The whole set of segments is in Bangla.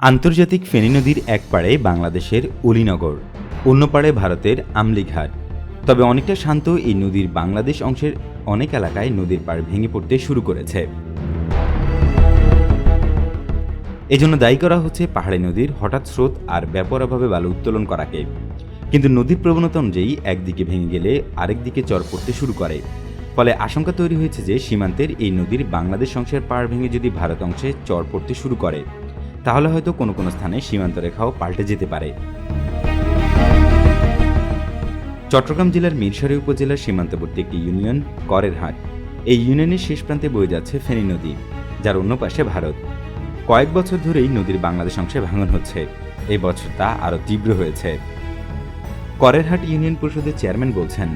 আন্তর্জাতিক ফেনী নদীর এক পাড়ে বাংলাদেশের অলিনগর, অন্য পাড়ে ভারতের আমলিঘাট। তবে অনেকটা শান্ত এই নদীর বাংলাদেশ অংশের অনেক এলাকায় নদীর পাড় ভেঙে পড়তে শুরু করেছে। এজন্য দায়ী করা হচ্ছে পাহাড়ি নদীর হঠাৎ স্রোত আর ব্যাপকভাবে বালু উত্তোলন করাকে। কিন্তু নদীর প্রবণতা অনুযায়ী একদিকে ভেঙে গেলে আরেক দিকে চর পড়তে শুরু করে। ফলে আশঙ্কা তৈরি হয়েছে যে সীমান্তের এই নদীর বাংলাদেশ অংশের পাড় ভেঙে যদি ভারত অংশে চর পড়তে শুরু করে তাহলে হয়তো কোনো কোনো স্থানে সীমান্ত রেখাও পাল্টে যেতে পারে। চট্টগ্রাম জেলার মিরসরাই উপজেলার সীমান্তবর্তী একটি ইউনিয়ন করের হাট। এই ইউনিয়নের শেষ প্রান্তে বয়ে যাচ্ছে ফেনী নদী, যার অন্য পাশে ভারত। কয়েক বছর ধরেই নদীর বাংলাদেশ অংশে ভাঙন হচ্ছে। এই বছর তা আরও তীব্র হয়েছে। করেরহাট ইউনিয়ন পরিষদের চেয়ারম্যান বলছেন,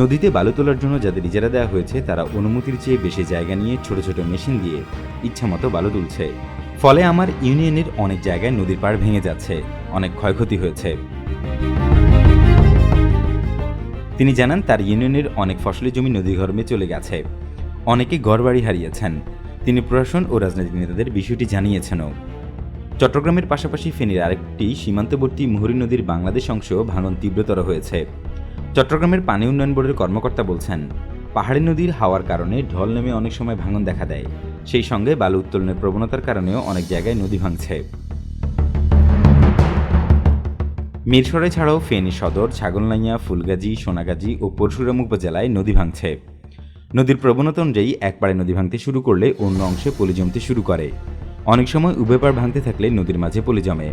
নদীতে বালু তোলার জন্য যাদের ইজারা দেওয়া হয়েছে, তারা অনুমতির চেয়ে বেশি জায়গা নিয়ে ছোট ছোট মেশিন দিয়ে ইচ্ছামতো বালু তুলছে। ফলে আমার ইউনিয়নের অনেক জায়গায় নদীর পাড় ভেঙে যাচ্ছে, অনেক ক্ষয়ক্ষতি হয়েছে। তিনি জানান, তার ইউনিয়নের অনেক ফসলি জমি নদীগর্ভে চলে গেছে। অনেকে ঘরবাড়ি হারিয়েছেন। তিনি প্রশাসন ও রাজনৈতিক নেতাদের বিষয়টি জানিয়েছেনও। চট্টগ্রামের পাশাপাশি ফেনীর আরেকটি সীমান্তবর্তী মুহুরী নদীর বাংলাদেশ অংশেও ভাঙন তীব্রতর হয়েছে। চট্টগ্রামের পানি উন্নয়ন বোর্ডের কর্মকর্তা বলছেন, পাহাড়ি নদীর হাওয়ার কারণে ঢল নেমে অনেক সময় ভাঙন দেখা দেয়। সেই সঙ্গে বালু উত্তোলনের প্রবণতার কারণেও অনেক জায়গায় নদী ভাঙছে। মিরসরাই ছাড়াও ফেনী সদর, ছাগলনাইয়া, ফুলগাজী, সোনাগাজী ও পরশুরাম উপজেলায় নদী ভাঙছে। নদীর প্রবণতা অনুযায়ী একবারে নদী ভাঙতে শুরু করলে অন্য অংশে পলি জমতে শুরু করে। অনেক সময় উভয় পাড় ভাঙতে থাকলে নদীর মাঝে পলি জমে।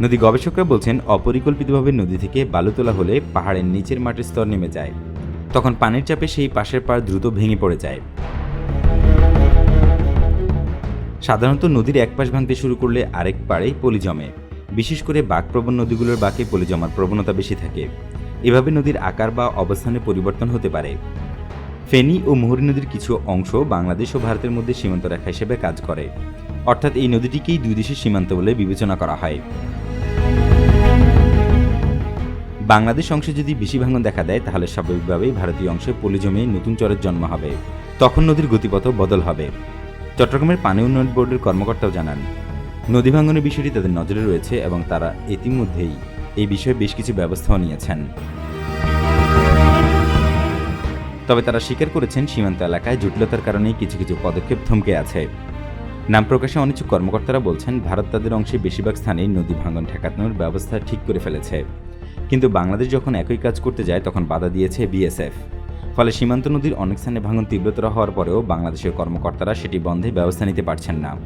নদী গবেষকরা বলছেন, অপরিকল্পিতভাবে নদী থেকে বালু তোলা হলে পাহাড়ের নিচের মাটির স্তর নেমে যায়। তখন পানির চাপে সেই পাশের পাড় দ্রুত ভেঙে পড়ে যায়। সাধারণত নদীর এক পাশ ভাঙতে শুরু করলে আরেক পাড়েই পলি জমে। বিশেষ করে বাঘপ্রবণ নদীগুলোর বাঁকে পলি জমার প্রবণতা বেশি থাকে। এভাবে নদীর আকার বা অবস্থানে পরিবর্তন হতে পারে। ফেনী ও মুহুরী নদীর কিছু অংশ বাংলাদেশ ও ভারতের মধ্যে সীমান্ত রেখা হিসেবে কাজ করে। অর্থাৎ এই নদীটিকেই দুই দেশের সীমান্ত বলে বিবেচনা করা হয়। বাংলাদেশ অংশে যদি বেশি ভাঙন দেখা দেয়, তাহলে স্বাভাবিকভাবেই ভারতীয় অংশে পলি জমে নতুন চরের জন্ম হবে। তখন নদীর গতিপথ বদল হবে। চট্টগ্রামের পানি উন্নয়ন বোর্ডের কর্মকর্তাও জানান, নদী ভাঙনের বিষয়টি তাদের নজরে রয়েছে এবং তারা ইতিমধ্যেই এই বিষয়ে বেশ কিছু ব্যবস্থাও নিয়েছেন। তবে তারা স্বীকার করেছেন, সীমান্ত এলাকায় জটিলতার কারণে কিছু কিছু পদক্ষেপ থমকে আছে। নাম প্রকাশে অনিচ্ছুক কর্মকর্তারা বলছেন, ভারত তাদের অংশে বেশিরভাগ স্থানেই নদী ভাঙন ঠেকানোর ব্যবস্থা ঠিক করে ফেলেছে। কিন্তু বাংলাদেশ যখন একই কাজ করতে যায়, তখন বাধা দিয়েছে বিএসএফ। ফলে সীমান্ত নদীর অনেক স্থানে ভাঙন তীব্রতর হওয়ার পরেও বাংলাদেশের কর্মকর্তারা সেটি বন্ধে ব্যবস্থা নিতে পারছেন না।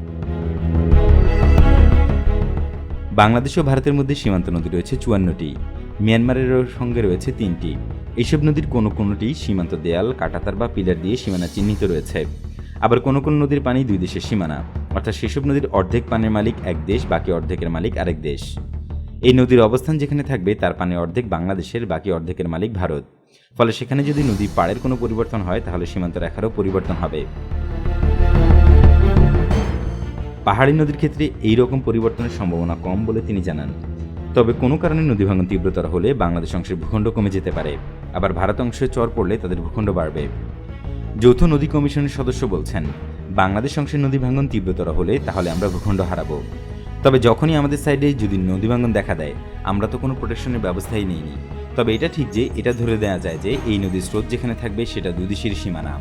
বাংলাদেশ ও ভারতের মধ্যে সীমান্ত নদী রয়েছে চুয়ান্নটি। মিয়ানমারের সঙ্গে রয়েছে তিনটি। এসব নদীর কোনো কোনোটি সীমান্ত দেয়াল, কাটাতার বা পিলার দিয়ে সীমানা চিহ্নিত রয়েছে। আবার কোনো কোনো নদীর পানি দুই দেশের সীমানা। অর্থাৎ সেসব নদীর অর্ধেক পানির মালিক এক দেশ, বাকি অর্ধেকের মালিক আরেক দেশ। এই নদীর অবস্থান যেখানে থাকবে, তার পানি অর্ধেক বাংলাদেশের, বাকি অর্ধেকের মালিক ভারত। ফলে সেখানে যদি নদীর পাড়ের কোনো পরিবর্তন হয়, তাহলে সীমান্ত রেখারও পরিবর্তন হবে। পাহাড়ি নদীর ক্ষেত্রে এই রকম পরিবর্তনের সম্ভাবনা কম বলে তিনি জানান। তবে কোনো কারণে নদী ভাঙন তীব্রতর হলে বাংলাদেশ অংশের ভূখণ্ড কমে যেতে পারে। আবার ভারত অংশে চর পড়লে তাদের ভূখণ্ড বাড়বে। যৌথ নদী কমিশনের সদস্য বলছেন, বাংলাদেশ অংশের নদী ভাঙন তীব্রতর হলে তাহলে আমরা ভূখণ্ড হারাবো। তবে যখনই আমাদের সাইডে যদি নদী ভাঙন দেখা দেয়, আমরা তো কোনো প্রোটেকশনের ব্যবস্থাই নেইনি। তবে এটা ঠিক যে এটা ধরে দেওয়া যায় যে এই নদীর স্রোত যেখানে থাকবে সেটা দুদেশের সীমানা।